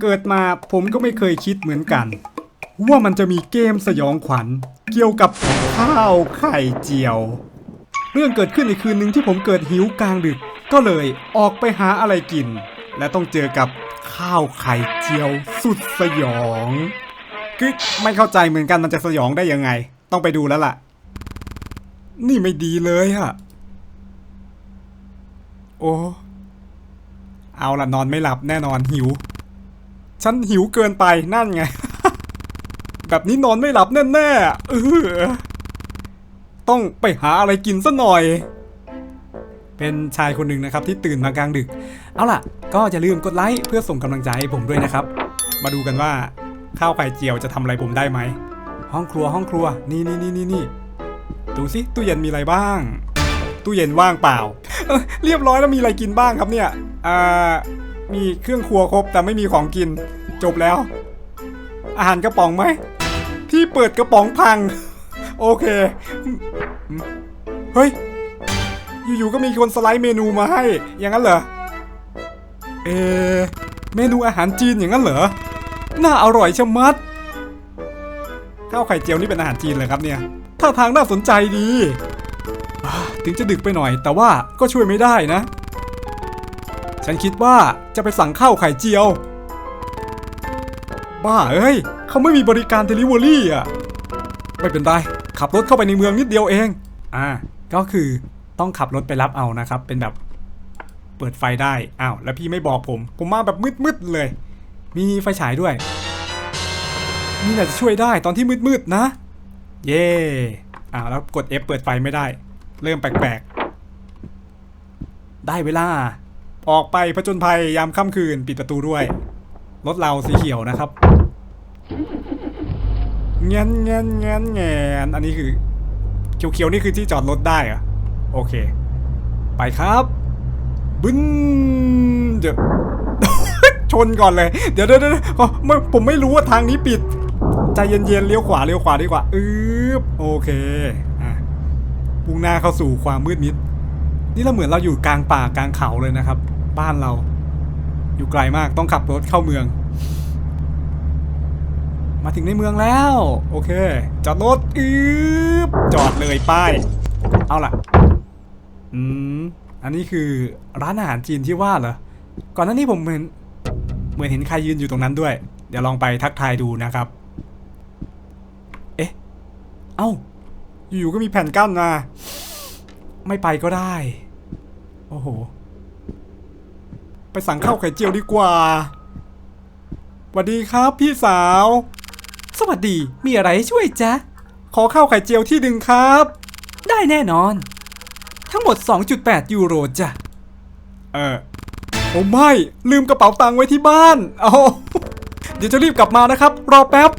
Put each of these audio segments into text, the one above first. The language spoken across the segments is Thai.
เกิดมาผมก็ไม่เคยคิดเหมือนกัน ว่ามันจะมีเกมสยองขวัญ เกี่ยวกับข้าวไข่เจียว เรื่องเกิดขึ้นในคืนหนึ่งที่ผมเกิดหิวกลางดึก ก็เลยออกไปหาอะไรกิน และต้องเจอกับข้าวไข่เจียวสุดสยองคือไม่เข้าใจเหมือนกันมันจะสยองได้ยังไง ต้องไปดูแล้วล่ะ นี่ไม่ดีเลยอะโอ้ เอาละนอนไม่หลับแน่นอนหิว ฉันหิวเกินไปนั่นไง แบบนี้นอนไม่หลับแน่ๆเออต้องไปหาอะไรกินซะหน่อย เป็นชายคนหนึ่งนะครับที่ตื่นมากลางดึก เอาล่ะ ก็จะลืมกดไลค์เพื่อส่งกำลังใจให้ผมด้วยนะครับ มาดูกันว่าข้าวไข่เจียวจะทำอะไรผมได้ไหม ห้องครัวห้องครัว นี่นี่นี่นี่นี่ดูสิตู้เย็นมีอะไรบ้าง ตู้เย็นว่างเปล่า เรียบร้อยแล้วมีอะไรกินบ้างครับเนี่ย อ่า มีเครื่องครัวครบแต่ไม่มีของกิน จบแล้ว อาหารกระป๋องไหม ที่เปิดกระป๋องพัง โอเค เฮ้ย อยู่ๆก็มีคนสไลด์เมนูมาให้ อย่างนั้นเหรอ เอ เมนูอาหารจีนอย่างนั้นเหรอ น่าอร่อยชะมัด ข้าวไข่เจียวนี่เป็นอาหารจีนเลยครับเนี่ย ท่าทางน่าสนใจดี ถึงจะดึกไปหน่อย แต่ว่าก็ช่วยไม่ได้นะ ฉันคิดว่าจะไปสั่งข้าวไข่เจียว บ้าเอ้ย เขาไม่มีบริการเดลิเวอรี่อะ ไม่เป็นไร ขับรถเข้าไปในเมืองนิดเดียวเอง อ่า ก็คือต้องขับรถไปรับเอานะครับ เป็นแบบเปิดไฟได้ อ้าว แล้วพี่ไม่บอกผม ผมมาแบบมืดๆเลย มีไฟฉายด้วย นี่แหละจะช่วยได้ตอนที่มืดๆนะ เย่อ้าวแล้วกด F เปิดไฟไม่ได้ เริ่มแปลกๆ ได้เวลา ออกไปผจญภัยยามค่ำคืนปิดประตูด้วย รถเราสีเขียวนะครับเงี้ยเงี้ยเงี้ยเงี้ยอันนี้คือเขียวๆนี่คือที่จอดรถได้อะโอเค ไปครับ บึ้นเดี๋ยวชนก่อนเลย เดี๋ยวเดี๋ยวยวอ๋อไม่ผมไม่รู้ว่าทางนี้ปิด ใจเย็นๆเลี้ยวขวาเลี้ยวขวาดีกว่าอืบโอเคอะมุ่งหน้าเข้าสู่ความมืดมิด นี่เราเหมือนเราอยู่กลางป่ากลางเขาเลยนะครับ บ้านเรา อยู่ไกลมากต้องขับรถเข้าเมือง มาถึงในเมืองแล้ว โอเคจอดรถอืบจอดเลยป้าย เอาล่ะ อืม อันนี้คือร้านอาหารจีนที่ว่าเหรอ ก่อนหน้านี้ผมเหมือนเหมือนเห็นใครยืนอยู่ตรงนั้นด้วย เดี๋ยวลองไปทักทายดูนะครับ เอ๊ะ เอ้า อยู่ๆก็มีแผ่นกั้นมา ไม่ไปก็ได้ โอ้โห ไปสั่งข้าวไข่เจียวดีกว่าสวัสดีครับพี่สาว สวัสดี มีอะไรให้ช่วยจ๊ะ ขอข้าวไข่เจียวที่หนึ่งครับ ได้แน่นอน ทั้งหมด 2.8 ยูโรจ้ะ เออโอ้ไม่ ลืมกระเป๋าตังค์ไว้ที่บ้าน เอาเดี๋ยวจะรีบกลับมานะครับ รอแป๊บ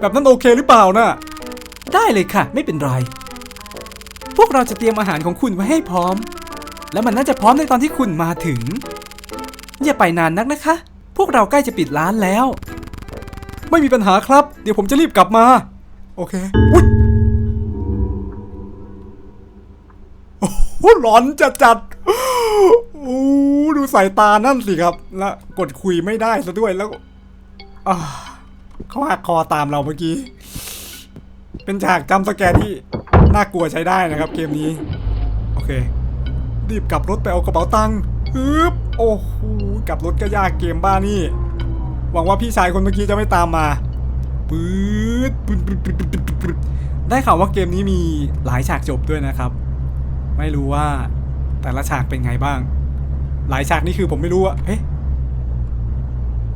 แบบนั้นโอเคหรือเปล่านะได้เลยค่ะ ไม่เป็นไร พวกเราจะเตรียมอาหารของคุณไว้ให้พร้อม แล้วมันน่าจะพร้อมในตอนที่คุณมาถึง อย่าไปนานนักนะคะ พวกเราใกล้จะปิดร้านแล้ว ไม่มีปัญหาครับ เดี๋ยวผมจะรีบกลับมา โอเคอุ๊ยโอ้โหร้อนจัดจัดโอ้ดูสายตานั่นสิครับ แล้วกดคุยไม่ได้ซะด้วยแล้วอ่าเขาหักคอตามเราเมื่อกี้ เป็นฉากจำสแกร์ที่น่ากลัวใช้ได้นะครับเกมนี้ โอเค รีบกลับรถไปเอากระเป๋าตังค์ ฮึบโอ้โหกลับรถก็ยากเกมบ้านี่ หวังว่าพี่ชายคนเมื่อกี้จะไม่ตามมาปื๊ดปื๊ดปื๊ดปื๊ดปื๊ดได้ข่าวว่าเกมนี้มีหลายฉากจบด้วยนะครับ ไม่รู้ว่าแต่ละฉากเป็นไงบ้าง หลายฉากนี่คือผมไม่รู้ว่าเอ๊ะ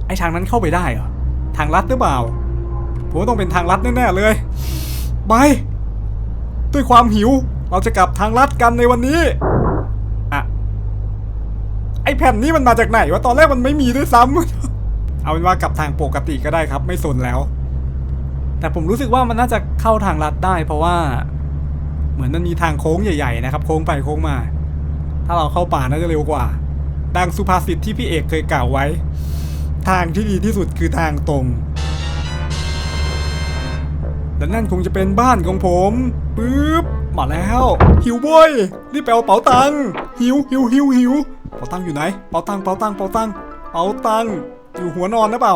ไอฉากนั้นเข้าไปได้เหรอทางลัดหรือเปล่าผมต้องเป็นทางลัดแน่ๆเลยไปด้วยความหิวเราจะกลับทางลัดกันในวันนี้ ไอแผ่นนี้มันมาจากไหนวะตอนแรกมันไม่มีด้วยซ้ำ เอาเป็นว่ากลับทางปกติก็ได้ครับ ไม่สนแล้ว แต่ผมรู้สึกว่ามันน่าจะเข้าทางลัดได้ เพราะว่า เหมือนมันมีทางโค้งใหญ่ ๆ นะครับ โค้งไปโค้งมา ถ้าเราเข้าป่าน่าจะเร็วกว่า ดังสุภาษิตที่พี่เอกเคยกล่าวไว้ ทางที่ดีที่สุดคือทางตรงและนั่นคงจะเป็นบ้านของผมปึ๊บมาแล้ว หิวบ่อยรีบไปเอาเป๋าตังค์หิวหิวหิวหิว เป๋าตังอยู่ไหน เป๋าตังเป๋าตังเป๋าตังเป๋าตังอยู่หัวนอนหรือเปล่า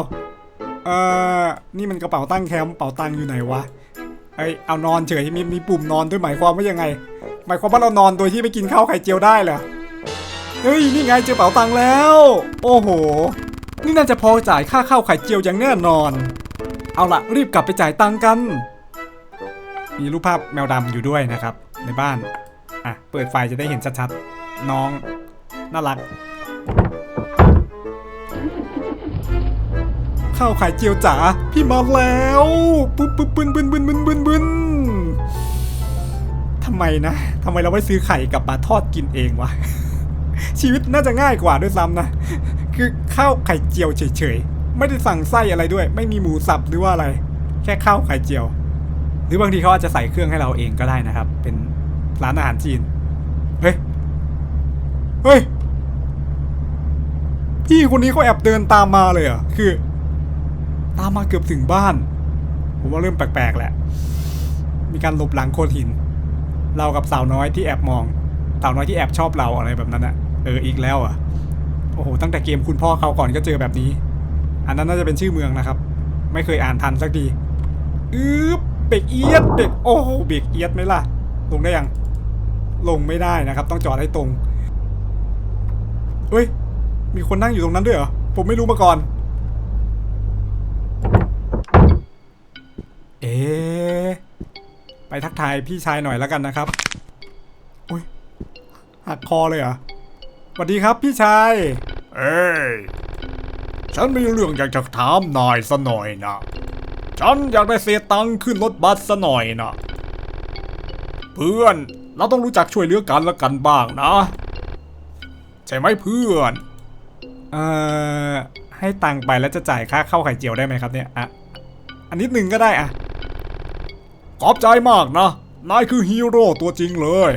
เอ่อ นี่มันกระเป๋าตังแคมป์เป๋าตังอยู่ไหนวะเอ้ยเอานอนเฉย มีมีปุ่มนอนด้วยหมายความว่ายังไง หมายความว่าเรานอนโดยที่ไม่กินข้าวไข่เจียวได้เหรอ เฮ้ย นี่ไงเจอเป๋าตังแล้ว โอ้โห นี่น่าจะพอจ่ายค่าข้าวไข่เจียวอย่างแน่นอน เอาละรีบกลับไปจ่ายตังกัน มีรูปภาพแมวดำอยู่ด้วยนะครับ ในบ้าน อะ เปิดไฟจะได้เห็นชัดๆ น้อง น่ารัก ข้าวไข่เจียวจ๋าพี่มาแล้วปุ๊บปุ๊บบึนบึนบึนบึนบึนบึนทำไมนะทำไมเราไม่ซื้อไข่กลับมาทอดกินเองวะชีวิตน่าจะง่ายกว่าด้วยซ้ำนะ คือข้าวไข่เจียวเฉยๆ ไม่ได้สั่งไส้อะไรด้วย ไม่มีหมูสับหรือว่าอะไร แค่ข้าวไข่เจียว หรือบางทีเขาอาจจะใส่เครื่องให้เราเองก็ได้นะครับ เป็นร้านอาหารจีน เฮ้ย เฮ้ย พี่คนนี้เขาแอบเดินตามมาเลยอะคือ ตามมาเกือบถึงบ้าน ผมว่าเริ่มแปลกๆแหละ มีการหลบหลังโคนหิน เรากับสาวน้อยที่แอบมอง สาวน้อยที่แอบชอบเราอะไรแบบนั้นอะเอออีกแล้วอะโอ้โหตั้งแต่เกมคุณพ่อเขาก่อนก็เจอแบบนี้ อันนั้นน่าจะเป็นชื่อเมืองนะครับ ไม่เคยอ่านทันสักทีอือเบรกเอียดเบรกโอ้โหเบรกเอียดไหมล่ะ ลงได้ยัง ลงไม่ได้นะครับ ต้องจอดให้ตรงเฮ้ย มีคนนั่งอยู่ตรงนั้นด้วยเหรอ ผมไม่รู้มาก่อน เอ๊ไปทักทายพี่ชายหน่อยแล้วกันนะครับโอ้ยหักคอเลยเหรอสวัสดีครับพี่ชาย เอ้ย ฉันมีเรื่องอยากจะถามนายสะหน่อยนะ ฉันอยากได้เศษตังค์ขึ้นรถบัสสะหน่อยนะ เพื่อน เราต้องรู้จักช่วยเหลือกันและกันบ้างนะ ใช่ไหมเพื่อน เอ่อให้ตังค์ไปแล้วจะจ่ายค่าข้าวไข่เจียวได้ไหมครับเนี่ยอะอันนิดหนึ่งก็ได้อะขอบใจมากนะนายคือฮีโร่ตัวจริงเลย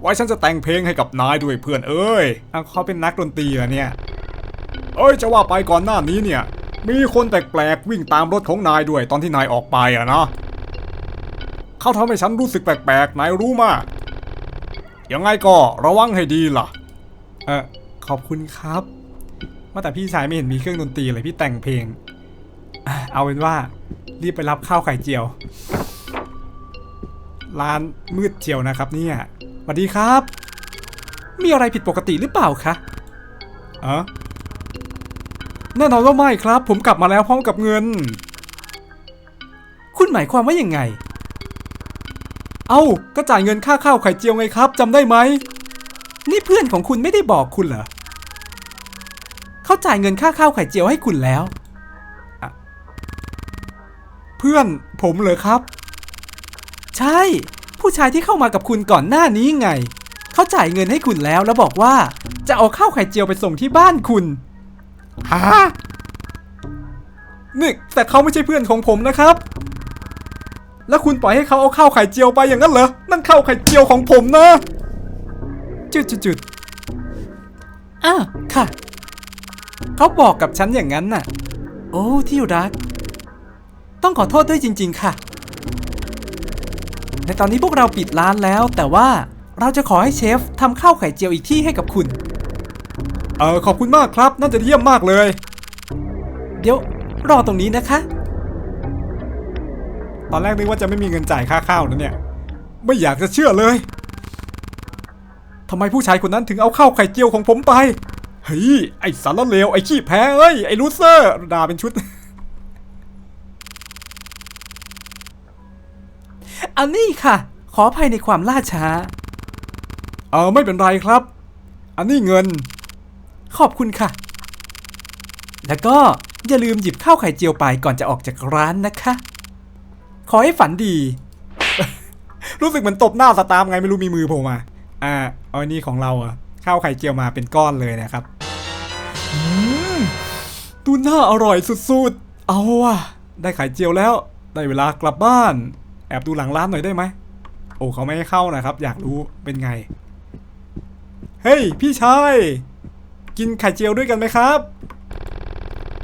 ไว้ฉันจะแต่งเพลงให้กับนายด้วยเพื่อนเอ้ยเอาเขาเป็นนักดนตรีเหรอเนี่ย เอ้ยจะว่าไปก่อนหน้านี้เนี่ย มีคนแปลกๆวิ่งตามรถของนายด้วยตอนที่นายออกไปอะนะเขาทำให้ฉันรู้สึกแปลกๆนายรู้มากยังไงก็ระวังให้ดีล่ะ เออขอบคุณครับ ว่าแต่พี่ชายไม่เห็นมีเครื่องดนตรีเลยพี่แต่งเพลง เอาเป็นว่า รีบไปรับข้าวไข่เจียว ร้านมืดเจียวนะครับเนี่ยสวัสดีครับ มีอะไรผิดปกติหรือเปล่าคะเออแน่นอนว่าไม่ครับ ผมกลับมาแล้วพร้อมกับเงิน คุณหมายความว่ายังไง เอ้าก็จ่ายเงินค่าข้าวไข่เจียวไงครับจำได้ไหม นี่เพื่อนของคุณไม่ได้บอกคุณเหรอ เขาจ่ายเงินค่าข้าวไข่เจียวให้คุณแล้ว เพื่อนผมเหรอครับ ใช่ ผู้ชายที่เข้ามากับคุณก่อนหน้านี้ไง เขาจ่ายเงินให้คุณแล้วแล้วบอกว่า จะเอาข้าวไข่เจียวไปส่งที่บ้านคุณฮะนี่แต่เขาไม่ใช่เพื่อนของผมนะครับ แล้วคุณปล่อยให้เขาเอาข้าวไข่เจียวไปอย่างนั้นเหรอ นั่นข้าวไข่เจียวของผมนะ จุดจุดจุดอะค่ะ เขาบอกกับฉันอย่างนั้นน่ะ โอ้ที่รัก ต้องขอโทษด้วยจริง ๆ ค่ะ ในตอนนี้พวกเราปิดร้านแล้ว แต่ว่าเราจะขอให้เชฟทำข้าวไข่เจียวอีกที่ให้กับคุณ เออขอบคุณมากครับ น่าจะเยี่ยมมากเลย เดี๋ยวรอตรงนี้นะคะ ตอนแรกนึกว่าจะไม่มีเงินจ่ายค่าข้าวนะเนี่ย ไม่อยากจะเชื่อเลย ทำไมผู้ชายคนนั้นถึงเอาข้าวไข่เจียวของผมไป เฮ้ย ไอสารเลว ไอขี้แพ้เอ้ย ไอลูเซอร์ ด่าเป็นชุด อันนี้ค่ะ ขออภัยในความล่าช้า เออไม่เป็นไรครับ อันนี้เงิน ขอบคุณค่ะ แล้วก็อย่าลืมหยิบข้าวไข่เจียวไปก่อนจะออกจากร้านนะคะ ขอให้ฝันดี รู้สึกเหมือนตบหน้าสตาร์มไงไม่รู้มีมือโผล่มา อ่า เอาอันนี้ของเราอะข้าวไข่เจียวมาเป็นก้อนเลยนะครับอืมตูน่าอร่อยสุดๆ เอาว่ะ ได้ไข่เจียวแล้ว ได้เวลากลับบ้าน แอบดูหลังร้านหน่อยได้ไหม โอ้เขาไม่ให้เข้านะครับ อยากรู้เป็นไง เฮ้ยพี่ชาย กินไข่เจียวด้วยกันไหมครับ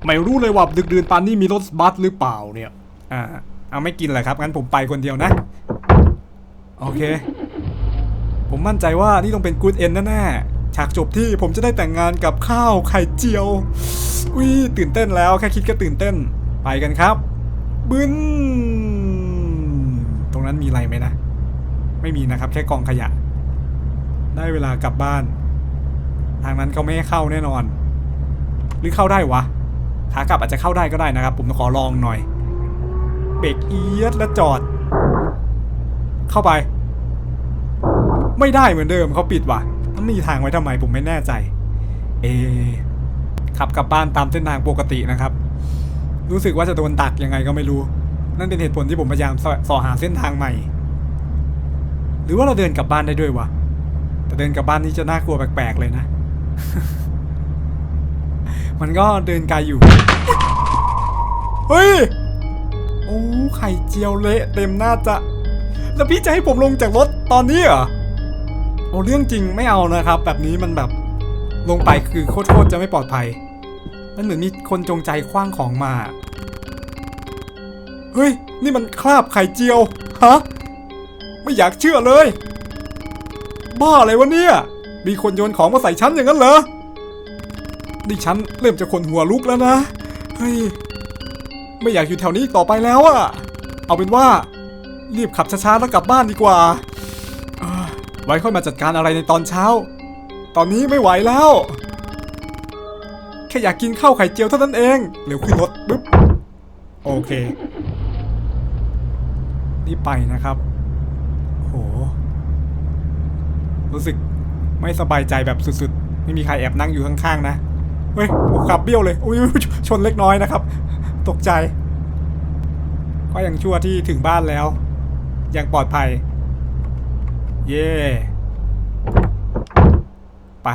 ไม่รู้เลยว่าดึกดื่นปานนี้มีรถบัสหรือเปล่าเนี่ย อ่า เอาไม่กินเลยครับ งั้นผมไปคนเดียวนะ โอเค ผมมั่นใจว่านี่ต้องเป็นกูดเอ็นแน่ๆฉากจบที่ผมจะได้แต่งงานกับข้าวไข่เจียวอุ้ยตื่นเต้นแล้วแค่คิดก็ตื่นเต้น ไปกันครับ บึ้น ตรงนั้นมีอะไรไหมนะ ไม่มีนะครับ แค่กองขยะ ได้เวลากลับบ้าน ทางนั้นเขาไม่ให้เข้าแน่นอน หรือเข้าได้วะขากลับอาจจะเข้าได้ก็ได้นะครับ ผมขอลองหน่อย เบรกเอียดและจอด เข้าไป ไม่ได้เหมือนเดิมเขาปิดว่ะมันมีทางไว้ทำไมผมไม่แน่ใจ เอะขับกลับบ้านตามเส้นทางปกตินะครับ รู้สึกว่าจะโดนตักยังไงก็ไม่รู้ นั่นเป็นเหตุผลที่ผมพยายามสสอหาเส้นทางใหม่ หรือว่าเราเดินกลับบ้านได้ด้วยวะแต่เดินกลับบ้านนี่จะน่ากลัวแปลกๆเลยนะ มันก็เดินไกลอยู่ เฮ้ย โอ้ไข่เจียวเละเต็มหน้าจะ แล้วพี่จะให้ผมลงจากรถตอนนี้เหรอ โอ้เรื่องจริงไม่เอานะครับ แบบนี้มันแบบลงไปคือโคตรจะไม่ปลอดภัย มันเหมือนมีคนจงใจคว้างของมา เฮ้ย นี่มันคราบไข่เจียว ฮะ ไม่อยากเชื่อเลย บ้าอะไรวะเนี่ย มีคนโยนของมาใส่ฉันอย่างนั้นเหรอ นี่ฉันเริ่มจะขนหัวลุกแล้วนะ เฮ้ย ไม่อยากอยู่แถวนี้ต่อไปแล้วอะเอาเป็นว่า รีบขับช้าๆแล้วกลับบ้านดีกว่า ไว้ค่อยมาจัดการอะไรในตอนเช้า ตอนนี้ไม่ไหวแล้ว แค่อยากกินข้าวไข่เจียวเท่านั้นเอง เร็วขึ้นรถปึ๊บ โอเค นี่ไปนะครับ โห รู้สึกไม่สบายใจแบบสุดๆ ไม่มีใครแอบนั่งอยู่ข้างๆนะ เฮ้ยขับเบี้ยวเลย อุ้ยชนเล็กน้อยนะครับ ตกใจ ก็ยังชั่วที่ถึงบ้านแล้ว ยังปลอดภัย เย่ไป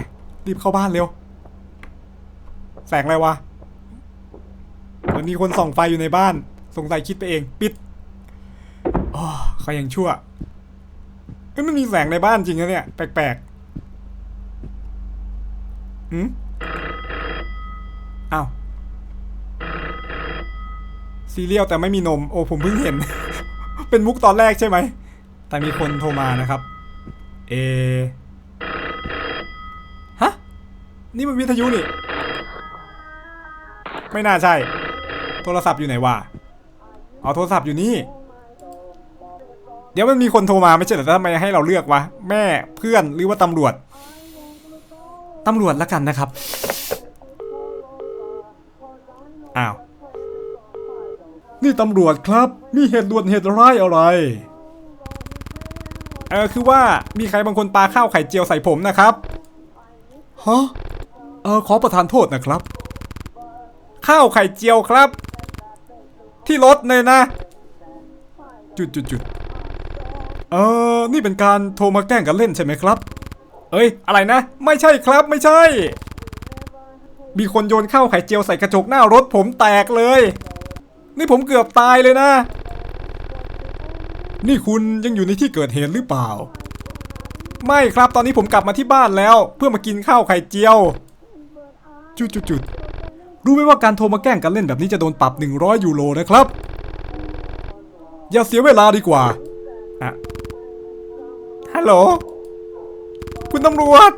รีบเข้าบ้านเร็ว แสงอะไรวะมือนมีคนส่องไฟอยู่ในบ้าน สงสัยคิดไปเอง ปิดอ๋อเขายังชั่วเอ้ยมันมีแสงในบ้านจริงนะเนี่ย แปลกๆหืมอ้าวซีเรียลแต่ไม่มีนม โอ้ผมเพิ่งเห็น เป็นมุกตอนแรกใช่ไหม แต่มีคนโทรมานะครับ เอฮะ นี่มันวิทยุนี่ ไม่น่าใช่ โทรศัพท์อยู่ไหนวะเอาโทรศัพท์อยู่นี่ เดี๋ยวมันมีคนโทรมาไม่ใช่เหรอทำไมให้เราเลือกวะ แม่เพื่อนหรือว่าตำรวจ ตำรวจละกันนะครับ อ้าว นี่ตำรวจครับ มีเหตุด่วนเหตุร้ายอะไร เออคือว่ามีใครบางคนปาข้าวไข่เจียวใส่ผมนะครับฮะเออขอประทานโทษนะครับ ข้าวไข่เจียวครับ ที่รถเลยนะ จุดจุดจุดเออนี่เป็นการโทรมาแกล้งกันเล่นใช่ไหมครับ เอ้ย อะไรนะ ไม่ใช่ครับไม่ใช่ มีคนโยนข้าวไข่เจียวใส่กระจกหน้ารถผมแตกเลย นี่ผมเกือบตายเลยนะ นี่คุณยังอยู่ในที่เกิดเหตุหรือเปล่า ไม่ครับตอนนี้ผมกลับมาที่บ้านแล้ว เพื่อมากินข้าวไข่เจียว จุดจุดจุดรู้ไหมว่าการโทรมาแกล้งกันเล่นแบบนี้จะโดนปรับ 100 ยูโรนะครับ อย่าเสียเวลาดีกว่าอะฮัลโหล คุณตำรวจ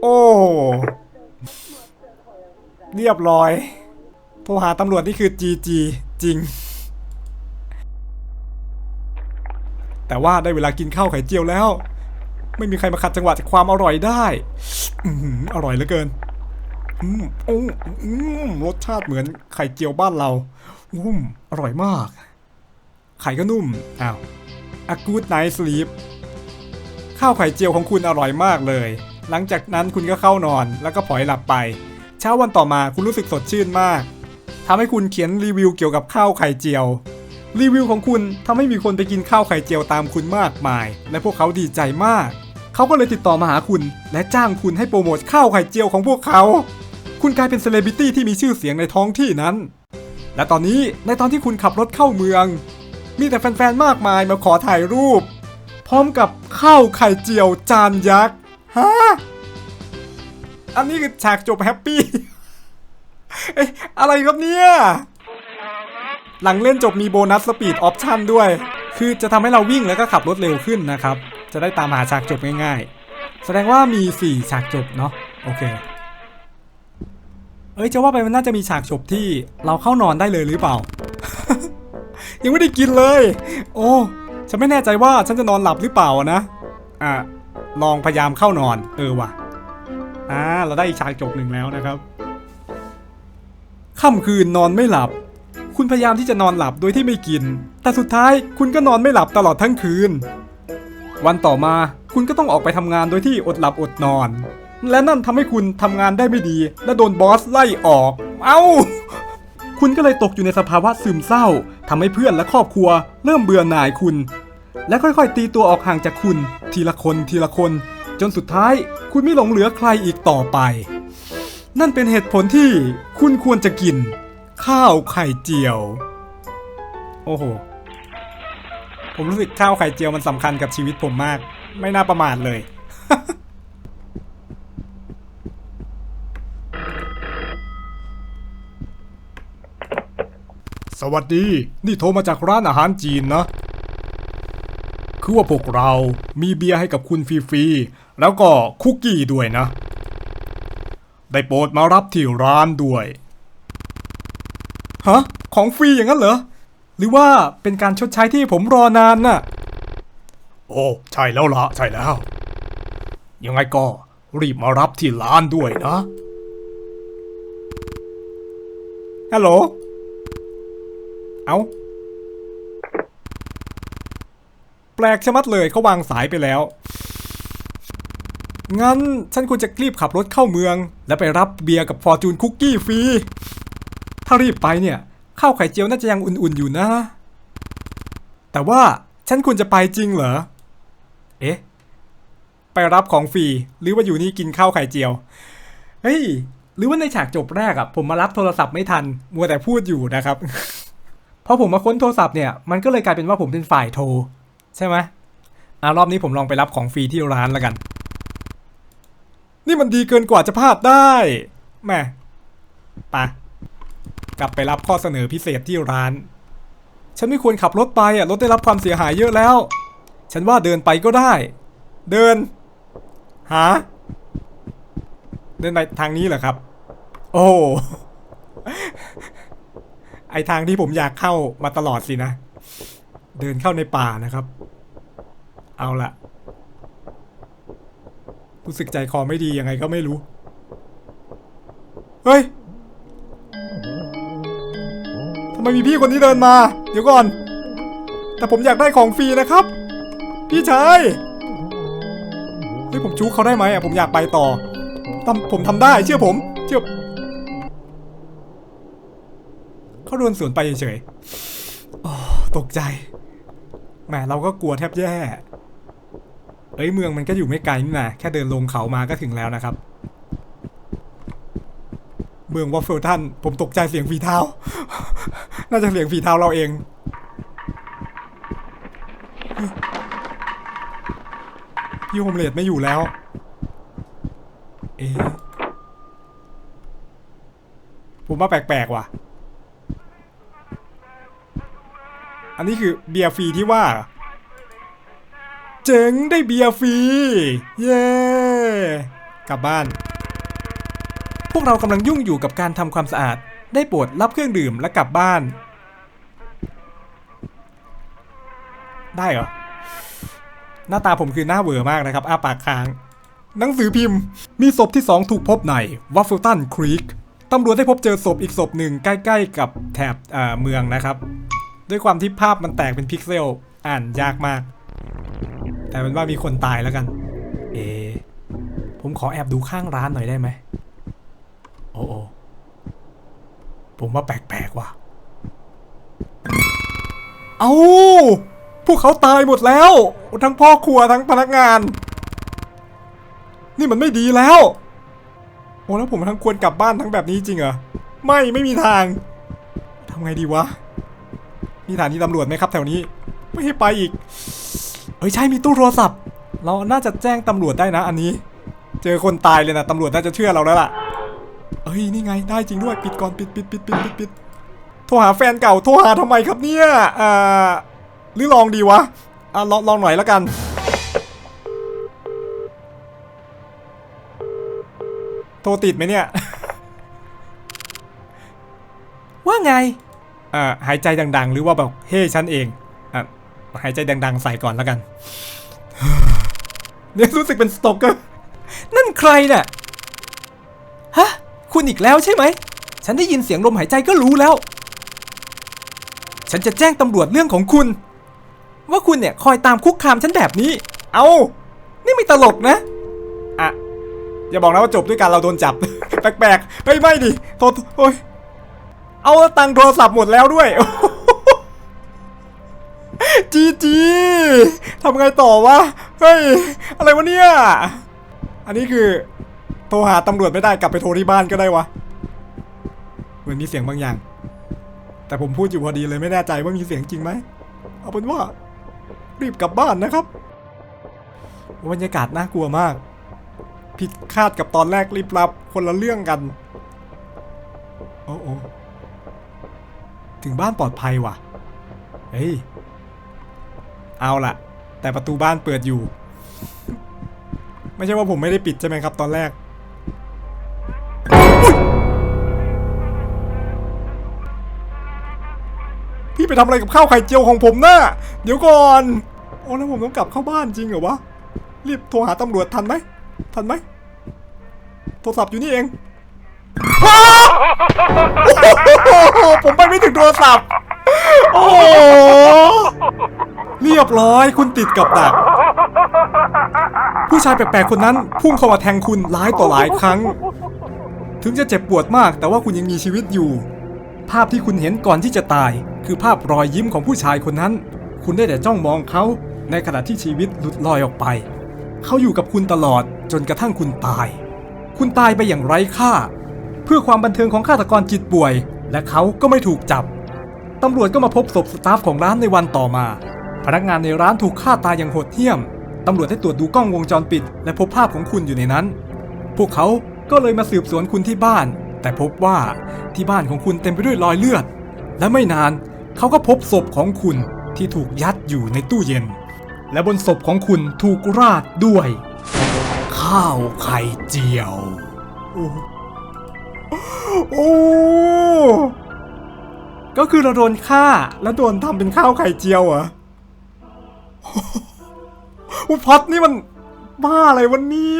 โอ้ เรียบร้อย โทรหาตำรวจนี่คือ GG จริง แต่ว่าได้เวลากินข้าวไข่เจียวแล้ว ไม่มีใครมาขัดจังหวะจากความอร่อยได้ อือหือร่อยเหลือเกิน อืมโอ้อืมรสชาติเหมือนไข่เจียวบ้านเราอุ้มอร่อยมาก ไข่ก็นุ่มอ้าวอากูดไนท์สลีปข้าวไข่เจียวของคุณอร่อยมากเลย หลังจากนั้นคุณก็เข้านอนแล้วก็ปล่อยหลับไป เช้าวันต่อมาคุณรู้สึกสดชื่นมากทำให้คุณเขียนรีวิวเกี่ยวกับข้าวไข่เจียว รีวิวของคุณทำให้มีคนไปกินข้าวไข่เจียวตามคุณมากมาย และพวกเขาดีใจมาก เขาก็เลยติดต่อมาหาคุณ และจ้างคุณให้โปรโมทข้าวไข่เจียวของพวกเขา คุณกลายเป็นเซเลบริตี้ที่มีชื่อเสียงในท้องที่นั้น และตอนนี้ในตอนที่คุณขับรถเข้าเมือง มีแต่แฟนๆมากมายมาขอถ่ายรูป พร้อมกับข้าวไข่เจียวจานยักษ์ฮะอันนี้คือฉากจบแฮปปี้เอ๊ะอะไรครับเนี่ย หลังเล่นจบมีโบนัสสปีดออปชั่นด้วย คือจะทำให้เราวิ่งแล้วก็ขับรถเร็วขึ้นนะครับ จะได้ตามหาฉากจบง่ายๆ แสดงว่ามีสี่ฉากจบเนาะโอเค เอ้ยจะว่าไปมันน่าจะมีฉากจบที่เราเข้านอนได้เลยหรือเปล่า ยังไม่ได้กินเลย โอ้ฉันไม่แน่ใจว่าฉันจะนอนหลับหรือเปล่านะอะลองพยายามเข้านอน เออว่ะอ่าเราได้อีกฉากจบหนึ่งแล้วนะครับค่ำคืนนอนไม่หลับ คุณพยายามที่จะนอนหลับโดยที่ไม่กิน แต่สุดท้ายคุณก็นอนไม่หลับตลอดทั้งคืน วันต่อมาคุณก็ต้องออกไปทำงานโดยที่อดหลับอดนอน และนั่นทำให้คุณทำงานได้ไม่ดี และโดนบอสไล่ออก เอ้า คุณก็เลยตกอยู่ในสภาวะซึมเศร้าทำให้เพื่อนและครอบครัว เริ่มเบื่อหน่ายคุณ และค่อยๆ ตีตัวออกห่างจากคุณ ทีละคนทีละคน จนสุดท้าย คุณไม่หลงเหลือใครอีกต่อไป นั่นเป็นเหตุผลที่คุณควรจะกิน ข้าวไข่เจียว โอ้โห ผมรู้สึกข้าวไข่เจียวมันสำคัญกับชีวิตผมมาก ไม่น่าประมาทเลย สวัสดี นี่โทรมาจากร้านอาหารจีนนะ คือว่าพวกเรามีเบียร์ให้กับคุณฟรีๆ แล้วก็คุกกี้ด้วยนะ ได้โปรดมารับที่ร้านด้วย ฮะ ของฟรีอย่างนั้นเหรอ หรือว่าเป็นการชดใช้ที่ผมรอนานน่ะ โอ้ ใช่แล้วละใช่แล้ว ยังไงก็รีบมารับที่ร้านด้วยนะ ฮัลโหล เอาแปลกชะมัดเลยเขาวางสายไปแล้ว งั้นฉันควรจะรีบขับรถเข้าเมือง แล้วไปรับเบียร์กับฟอร์จูนคุกกี้ฟรี ถ้ารีบไปเนี่ยข้าวไข่เจียวน่าจะยังอุ่นๆอยู่นะ แต่ว่าฉันควรจะไปจริงเหรอ เอ๊ะ ไปรับของฟรีหรือว่าอยู่นี่กินข้าวไข่เจียว เฮ้ย หรือว่าในฉากจบแรกอะผมมารับโทรศัพท์ไม่ทัน มัวแต่พูดอยู่นะครับพอผมมาค้นโทรศัพท์เนี่ย มันก็เลยกลายเป็นว่าผมเป็นฝ่ายโทร ใช่ไหมอ่ารอบนี้ผมลองไปรับของฟรีที่ร้านแล้วกัน นี่มันดีเกินกว่าจะพลาดได้แม่ไปะ กลับไปรับข้อเสนอพิเศษที่ร้าน ฉันไม่ควรขับรถไปอะรถได้รับความเสียหายเยอะแล้ว ฉันว่าเดินไปก็ได้ เดิน หา เดินไปทางนี้เหรอครับ โอ้ไอทางที่ผมอยากเข้ามาตลอดสินะ เดินเข้าในป่านะครับ เอาละรู้สึกใจคอไม่ดียังไงก็ไม่รู้ เฮ้ย ไมมีพี่คนนี้เดินมา เดี๋ยวก่อน แต่ผมอยากได้ของฟรีนะครับ พี่ชายเฮ้ยผมจู้เขาได้ไหมอะผมอยากไปต่อทำผมทำได้เชื่อผม เชื่อเขาโดนสวนไปเฉยๆโอ้ตกใจแหมเราก็กลัวแทบแย่ เอ้ยเมืองมันก็อยู่ไม่ไกลนี่นะแค่เดินลงเขามาก็ถึงแล้วนะครับ เมืองวอฟเฟิลตันผมตกใจเสียงฝีเท้า น่าจะเสียงฝีเท้าเราเอง พี่โฮมเลดไม่อยู่แล้ว เอ๊ะผมว่าแปลกๆว่ะ อันนี้คือเบียร์ฟรีที่ว่า เจ๋งได้เบียร์ฟรี เย้ กลับบ้าน วกเรากำลังยุ่งอยู่กับการทำความสะอาด ได้โปรดรับเครื่องดื่มและกลับบ้าน ได้เหรอ หน้าตาผมคือหน้าเวอร์มากนะครับ อ้าปากค้าง หนังสือพิมพ์ มีศพที่2ถูกพบในวัฟเฟิลตันครีกตำรวจได้พบเจอศพอีกศพหนึ่งใกล้ๆกับแถบเมืองนะครับ ด้วยความที่ภาพมันแตกเป็นพิกเซล อ่านยากมาก แต่เป็นว่ามีคนตายแล้วกัน เอ ผมขอแอบดูข้างร้านหน่อยได้ไหม โอ้โอผมว่าแปลกๆว่ะ เอาพวกเขาตายหมดแล้ว ทั้งพ่อครัวทั้งพนักงาน นี่มันไม่ดีแล้ว โอ้แล้วผมทั้งควรกลับบ้านทั้งแบบนี้จริงเหรอ ไม่ไม่มีทางทำไงดีวะ มีสถานีตำรวจไหมครับแถวนี้ ไม่ให้ไปอีก เอ้ยใช่มีตู้โทรศัพท์ เราน่าจะแจ้งตำรวจได้นะอันนี้ เจอคนตายเลยนะตำรวจน่าจะเชื่อเราแล้วล่ะ เอ้ยนี่ไงได้จริงด้วยปิดก่อนปิดปิดปิดปิดปิดปิดโทรหาแฟนเก่าโทรหาทำไมครับเนี่ยอ่าหรือลองดีวะอะลองลองหน่อยแล้วกันโทรติดไหมเนี่ยว่าไงอ่อหายใจดัง ๆ หรือว่าแบบเฮ้ฉันเองอะหายใจดัง ๆ ใส่ก่อนแล้วกันเนี่ยรู้สึกเป็นสโตกเกอร์นั่นใครเน่ะฮะคุณ อีกแล้วใช่ไหม ฉันได้ยินเสียงลมหายใจก็รู้แล้ว ฉันจะแจ้งตำรวจเรื่องของคุณ ว่าคุณเนี่ยคอยตามคุกคามฉันแบบนี้ เอา นี่ไม่ตลกนะ อะ อย่าบอกนะว่าจบด้วยการเราโดนจับ แปลกๆเฮ้ยไม่ดิโทษโอ้ยเอาตังโทรศัพท์หมดแล้วด้วยจีจีทำไงต่อวะ เฮ้ย อะไรวะเนี่ย อันนี้คือ โทรหาตำรวจไม่ได้กลับไปโทรที่บ้านก็ได้วะเหมือนมีเสียงบางอย่าง แต่ผมพูดอยู่พอดีเลยไม่แน่ใจว่ามีเสียงจริงไหมเอาเป็นว่า รีบกลับบ้านนะครับบรรยากาศน่ากลัวมาก ผิดคาดกับตอนแรกรีบรับคนละเรื่องกันโอ้โอถึงบ้านปลอดภัยว่ะเฮ้ยเอาล่ะ แต่ประตูบ้านเปิดอยู่ ไม่ใช่ว่าผมไม่ได้ปิดใช่ไหมครับตอนแรก ทำอะไรกับข้าวไข่เจียวของผมนะ่ะเดี๋ยวก่อน โอ้แล้วผมต้องกลับเข้าบ้านจริงเหรอวะ รีบโทรหาตำรวจทันไหม ทันไหม โทรศัพท์อยู่นี่เองผมไปไม่ถึงโทรศัพท์ โอ้เรียบร้อยคุณติดกับดัก ผู้ชายแปลกๆคนนั้นพุ่งเข้ามาแทงคุณหลายต่อหลายครั้ง ถึงจะเจ็บปวดมากแต่ว่าคุณยังมีชีวิตอยู่ ภาพที่คุณเห็นก่อนที่จะตาย คือภาพรอยยิ้มของผู้ชายคนนั้น คุณได้แต่จ้องมองเขา ในขณะที่ชีวิตหลุดลอยออกไป เขาอยู่กับคุณตลอดจนกระทั่งคุณตาย คุณตายไปอย่างไร้ค่า เพื่อความบันเทิงของฆาตกรจิตป่วย และเขาก็ไม่ถูกจับตำรวจก็มาพบศพสตาฟของร้านในวันต่อมา พนักงานในร้านถูกฆ่าตายอย่างโหดเหี้ยมตำรวจได้ตรวจดูกล้องวงจรปิด และพบภาพของคุณอยู่ในนั้น พวกเขาก็เลยมาสืบสวนคุณที่บ้าน แต่พบว่าที่บ้านของคุณเต็มไปด้วยรอยเลือด และไม่นานเขาก็พบศพของคุณที่ถูกยัดอยู่ในตู้เย็น และบนศพของคุณถูกราดด้วย ข้าวไข่เจียว โอ้โอ้ก็คือเราโดนฆ่าแล้วโดนทำเป็นข้าวไข่เจียวเหรออุพอดนี่มันบ้าอะไรวันนี้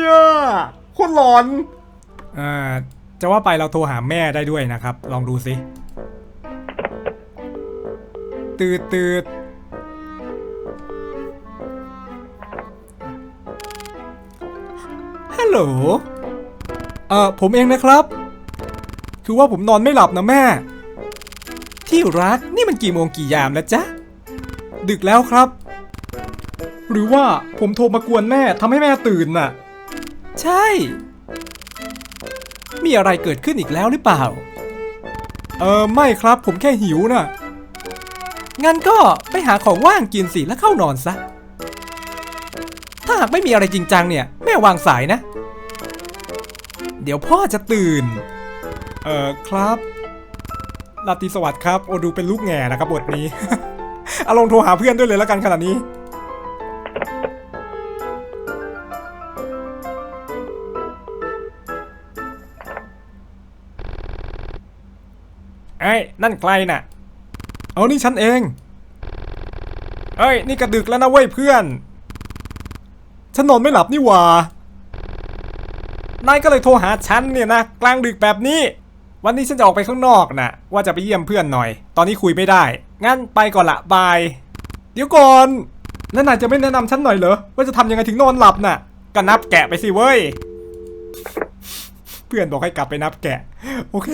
โคตรหลอนอ่า จะว่าไปเราโทรหาแม่ได้ด้วยนะครับ ลองดูสิตืดตืดฮัลโหล เอ่อ ผมเองนะครับ คือว่าผมนอนไม่หลับนะแม่ ที่รัก นี่มันกี่โมงกี่ยามแล้วจ๊ะ ดึกแล้วครับ หรือว่าผมโทรมากวนแม่ทำให้แม่ตื่นน่ะ ใช่ มีอะไรเกิดขึ้นอีกแล้วหรือเปล่า เออไม่ครับผมแค่หิวน่ะ งั้นก็ไปหาของว่างกินสิแล้วเข้านอนซะ ถ้าหากไม่มีอะไรจริงจังเนี่ยแม่วางสายนะ เดี๋ยวพ่อจะตื่น เออครับลาตีสวัสดิ์ครับ โอดูเป็นลูกแง่นะครับบทนี้ เอาลงโทรหาเพื่อนด้วยเลยแล้วกันขนาดนี้ เอ้ย นั่นใครน่ะ เอานี่ฉันเอง เอ้ย นี่กระดึกแล้วนะเว้ยเพื่อน ฉันนอนไม่หลับนี่หว่านายก็เลยโทรหาฉันเนี่ยนะ กลางดึกแบบนี้ วันนี้ฉันจะออกไปข้างนอกนะว่าจะไปเยี่ยมเพื่อนหน่อย ตอนนี้คุยไม่ได้ งั้นไปก่อนละบาย เดี๋ยวก่อนแล้วนายจะไม่แนะนำฉันหน่อยเหรอ ว่าจะทำยังไงถึงนอนหลับน่ะ ก็นับแกะไปสิเว้ย เพื่อนบอกให้กลับไปนับแกะ โอเค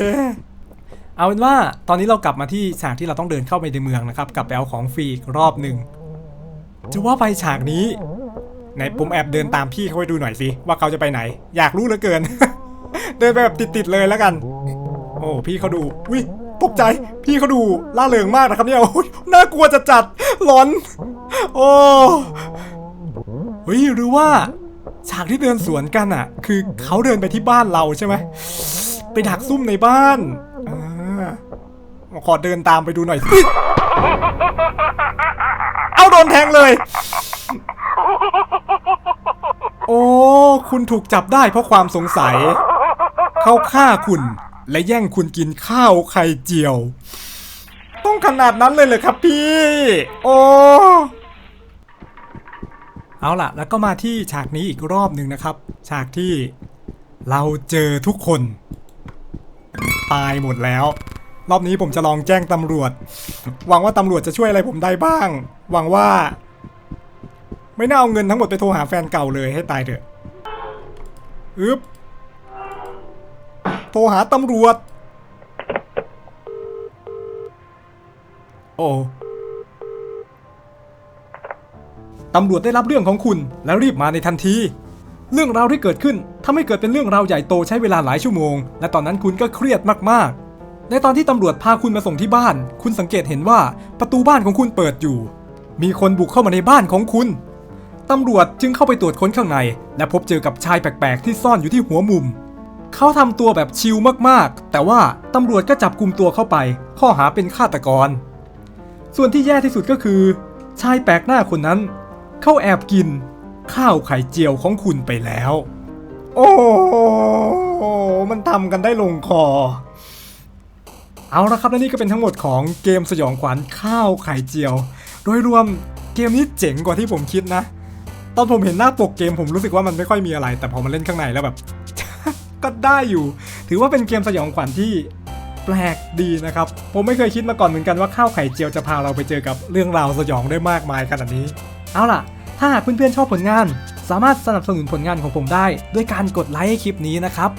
เอาเป็นว่าตอนนี้เรากลับมาที่ฉากที่เราต้องเดินเข้าไปในเมืองนะครับกลับไปเอาของฟรีอีกรอบหนึ่งจะว่าไปฉากนี้ไหนผมแอบเดินตามพี่เขาไปดูหน่อยสิว่าเขาจะไปไหน อยากรู้เหลือเกิน เดินไปแบบติดๆเลยแล้วกัน โอ้พี่เขาดูวิตกใจพี่เขาดูล่าเริงมากนะครับเนี่ยโอ้ยน่ากลัวจะจัดหลอน โอ้เฮ้ยหรือว่า ฉากที่เดินสวนกันอะ คือเขาเดินไปที่บ้านเราใช่ไหมไปดักซุ่มในบ้าน ขอเดินตามไปดูหน่อย เอาโดนแทงเลย โอ้ คุณถูกจับได้เพราะความสงสัย เขาฆ่าคุณ และแย่งคุณกินข้าวไข่เจียว ต้องขนาดนั้นเลยเหรอครับพี่ โอ้เอาล่ะ แล้วก็มาที่ฉากนี้อีกรอบหนึ่งนะครับ ฉากที่เราเจอทุกคน ตายหมดแล้ว รอบนี้ผมจะลองแจ้งตำรวจ หวังว่าตำรวจจะช่วยอะไรผมได้บ้าง หวังว่า ไม่น่าเอาเงินทั้งหมดไปโทรหาแฟนเก่าเลยให้ตายเถอะอึบโทรหาตำรวจ โอ้ตำรวจได้รับเรื่องของคุณแล้วรีบมาในทันที เรื่องราวที่เกิดขึ้นทำให้เกิดเป็นเรื่องราวใหญ่โตใช้เวลาหลายชั่วโมง และตอนนั้นคุณก็เครียดมากๆ ในตอนที่ตำรวจพาคุณมาส่งที่บ้าน คุณสังเกตเห็นว่าประตูบ้านของคุณเปิดอยู่ มีคนบุกเข้ามาในบ้านของคุณ ตำรวจจึงเข้าไปตรวจค้นข้างใน และพบเจอกับชายแปลกๆ ที่ซ่อนอยู่ที่หัวมุม เขาทำตัวแบบชิลมากๆ แต่ว่าตำรวจก็จับกลุ่มตัวเข้าไป ข้อหาเป็นฆาตกร ส่วนที่แย่ที่สุดก็คือ ชายแปลกหน้าคนนั้น เข้าแอบกิน ข้าวไข่เจียวของคุณไปแล้ว โอ้ มันทำกันได้ลงคอ เอาละครับและนี่ก็เป็นทั้งหมดของเกมสยองขวัญข้าวไข่เจียว โดยรวมเกมนี้เจ๋งกว่าที่ผมคิดนะ ตอนผมเห็นหน้าปกเกมผมรู้สึกว่ามันไม่ค่อยมีอะไร แต่พอมาเล่นข้างในแล้วแบบ ก็ได้อยู่ ถือว่าเป็นเกมสยองขวัญที่แปลกดีนะครับ ผมไม่เคยคิดมาก่อนเหมือนกันว่าข้าวไข่เจียวจะพาเราไปเจอกับเรื่องราวสยองได้มากมายขนาดนี้ เอาล่ะ ถ้าหากเพื่อนๆชอบผลงาน สามารถสนับสนุนผลงานของผมได้ ด้วยการกดไลค์คลิปนี้นะครับ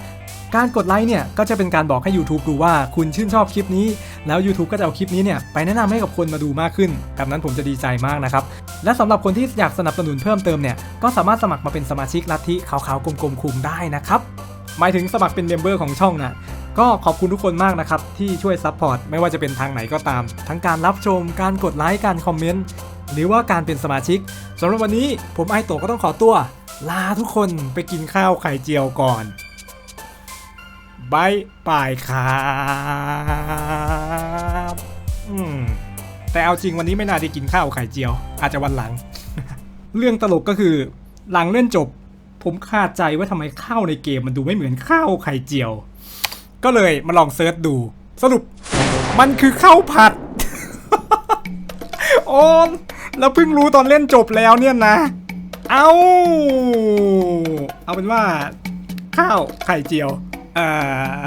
การกดไลค์เนี่ยก็จะเป็นการบอกให้ YouTube ดูว่าคุณชื่นชอบคลิปนี้ แล้ว YouTube ก็จะเอาคลิปนี้เนี่ยไปแนะนำให้กับคนมาดูมากขึ้นกับนั้นผมจะดีใจมากนะครับ และสำหรับคนที่อยากสนับสนุนเพิ่มเติมเนี่ยก็สามารถสมัครมาเป็นสมาชิกลัทธิขาวๆกลมๆคุมได้นะครับหมายถึงสมัครเป็นเมมเบอร์ของช่องนะก็ขอบคุณทุกคนมากนะครับ ที่ช่วยซัพพอร์ตไม่ว่าจะเป็นทางไหนก็ตาม ทั้งการรับชมการกดไลค์การคอมเมนต์หรือว่าการเป็นสมาชิกสำหรับวันนี้ผมไอโตก็ต้องขอตัว ลาทุกคนไปกินข้าวไข่เจียวก่อน บายบายครับอืมแต่เอาจริงวันนี้ไม่น่าได้กินข้าวไข่เจียว อาจจะวันหลัง เรื่องตลกก็คือ หลังเล่นจบ ผมคาดใจว่าทำไมข้าวในเกมมันดูไม่เหมือนข้าวไข่เจียว ก็เลยมาลองเซิร์ชดู สรุปมันคือข้าวผัดโอ้แล้วเพิ่งรู้ตอนเล่นจบแล้วเนี่ยนะ เอาเอาเป็นว่า ข้าวไข่เจียว เอ่อ